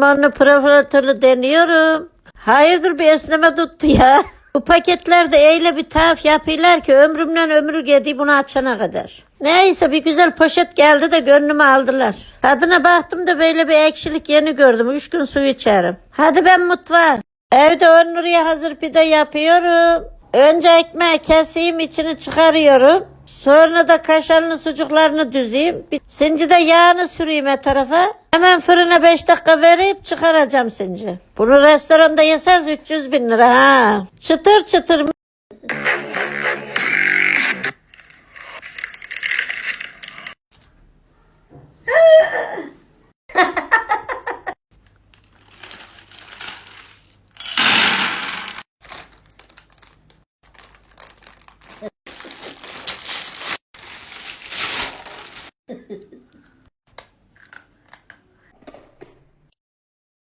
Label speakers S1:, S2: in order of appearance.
S1: Preparatörlü deniyorum. Hayırdır bir esneme tuttu ya. Bu paketlerde öyle bir tuhaf yapıyorlar ki ömrümden ömrü gidiyor bunu açana kadar. Neyse bir güzel poşet geldi de gönlümü aldılar. Tadına baktım da böyle bir ekşilik yeni gördüm. Üç gün su içerim. Hadi ben mutfağa. Evde ön Nuriye hazır pide yapıyorum. Önce ekmeği keseyim içini çıkarıyorum. Sonra da kaşarlı sucuklarını düzeyim. Sinci de yağını süreyim her tarafa. Hemen fırına 5 dakika verip çıkaracağım sinci. Bunu restoranda yeseniz 300 bin lira ha. Çıtır çıtır.